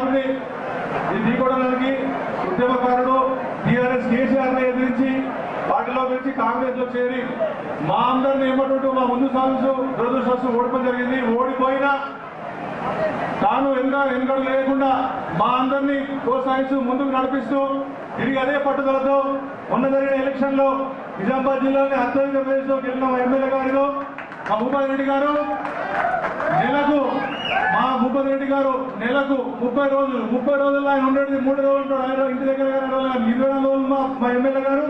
ఉంది ఈ ఢీకొనడానికి ఉద్యమకారుడు టీఆర్ఎస్ కేసీఆర్ని ఎదిరించి పార్టీలో నుంచి కాంగ్రెస్లో చేరి మా అందరిని ఏమంటుంటూ మా ముందు సాగుతూ దురదృష్టం ఓడిపోయి జరిగింది. ఓడిపోయినా తాను వెనుక ఎన్నడూ లేకుండా మా అందరినీ ప్రోత్సహిస్తూ ముందుకు నడిపిస్తూ తిరిగి అదే పట్టుదలతో ఉన్న జరిగిన ఎలక్షన్లో నిజామాబాద్ జిల్లాలోని అత్యధిక ప్రదేశ్లో గెలిచిన మా ఎమ్మెల్యే గారిలో మా భూపాల్ రెడ్డి గారు నెలకు మా భూపతి రెడ్డి గారు నెలకు ముప్పై రోజులు ముప్పై రోజుల్లో ఆయన ఉండేది మూడు రోజులు ఉంటాడు. ఆయన ఇంటి దగ్గర ఇరవై రోజులు మా మా ఎమ్మెల్యే గారు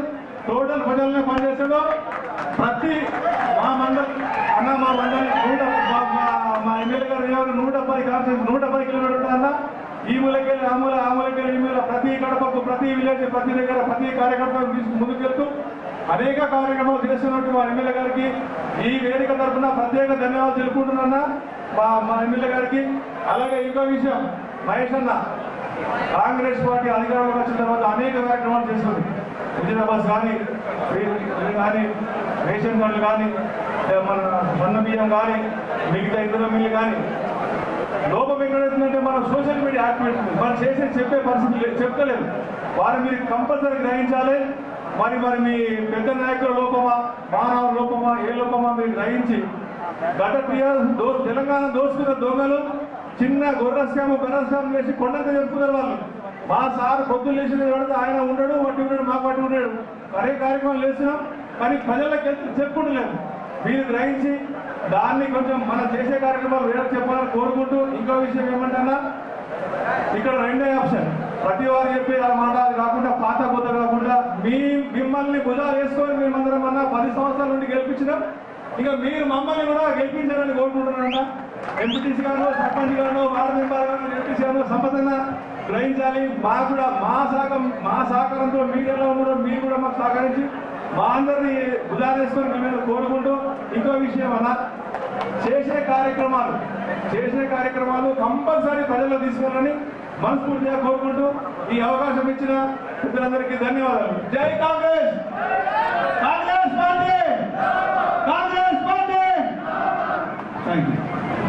టోటల్ ప్రజలనే పనిచేస్తాడు ప్రతి మా మండలి అన్న మా మండలి నూట మా- ఎమ్మెల్యే గారు ఎవరు నూట పది కాన్సెన్స్ నూట పది కిలోమీటర్లు అన్న ఈ మూలకెళ్ళి ఆ మూల ఆ మూలకెళ్ళి ఈ మూల ప్రతి గడపకు ప్రతి విలేజ్ ప్రతి దగ్గర ప్రతి కార్యకర్తను తీసుకు ముందుకెళ్తూ అనేక కార్యక్రమాలు చేస్తున్నట్టు మా ఎమ్మెల్యే గారికి ఈ వేదిక తరఫున ప్రత్యేక ధన్యవాదాలు తెలుపుకుంటున్నా మా మా ఎమ్మెల్యే గారికి. అలాగే ఇంకో విషయం మహేష్ అన్న కాంగ్రెస్ పార్టీ అధికారంలోకి వచ్చిన తర్వాత అనేక కార్యక్రమాలు చేస్తుంది. ఉచిత బస్ కానీ కానీ రేషన్ కార్డులు కానీ మన సన్న బియ్యం కానీ మిగతా ఇతర మిల్లు కానీ లోపం ఎక్కడైతుందంటే మనం సోషల్ మీడియా యాక్టివిటీ మనం చేసే చెప్పే పరిస్థితి లేదు చెప్తలేదు వారు మీరు కంపల్సరీ గ్రహించాలి. మరి మరి మీ పెద్ద నాయకుల లోపమా మానవ లోపమా ఏ లోపమా మీరు గ్రహించి గత టీఆర్ఎస్ దో తెలంగాణ దోసుకున్న దొంగలు చిన్న గొర్రె స్కామ్ బెర్ర స్కామ్ చేసి కొండంత చెప్పుకున్నారు వాళ్ళు. మా సార్ పొద్దులు లేచిన పడితే ఆయన ఉండడు వట్టి ఉన్నాడు మాకు పట్టి ఉన్నాడు అరే కార్యక్రమం లేచినాం కానీ ప్రజలకు వెళ్తే చెప్పుకుంటలేదు మీరు గ్రహించి దాన్ని కొంచెం మనం చేసే కార్యక్రమాలు వేరే చెప్పాలని కోరుకుంటూ ఇంకో విషయం ఏమంటన్నా? ఇక్కడ రెండే ఆప్షన్. ప్రతి వారు చెప్పి ఆ మాట అది కాకుండా పాత కొత్త కాకుండా మీ మిమ్మల్ని భుజాలు వేసుకొని మేమందరం అన్న పది సంవత్సరాల నుండి గెలిపించినాం. ఇంకా మీరు మమ్మల్ని కూడా గెలిపించాలని కోరుకుంటున్నారన్న ఎంపీటీసీ గారు సర్పంచ్ గారు వార్డు మెంబర్ గారు ఎంపీసీ గారు సంపదంగా గ్రహించాలి. మా కూడా మా సహకం మా సహకారంతో మీడియాలో కూడా మీరు కూడా మాకు సహకరించి మా అందరినీ భుజాలేసుకొని మేము కోరుకుంటూ ఇంకో విషయం అన్న చేసే కార్యక్రమాలు చేసే కార్యక్రమాలు కంపల్సరీ ప్రజల్లో తీసుకోవాలని మనస్ఫూర్తిగా కోరుకుంటూ ఈ అవకాశం ఇచ్చిన ఇద్దరందరికీ ధన్యవాదాలు. జై కాంగ్రెస్!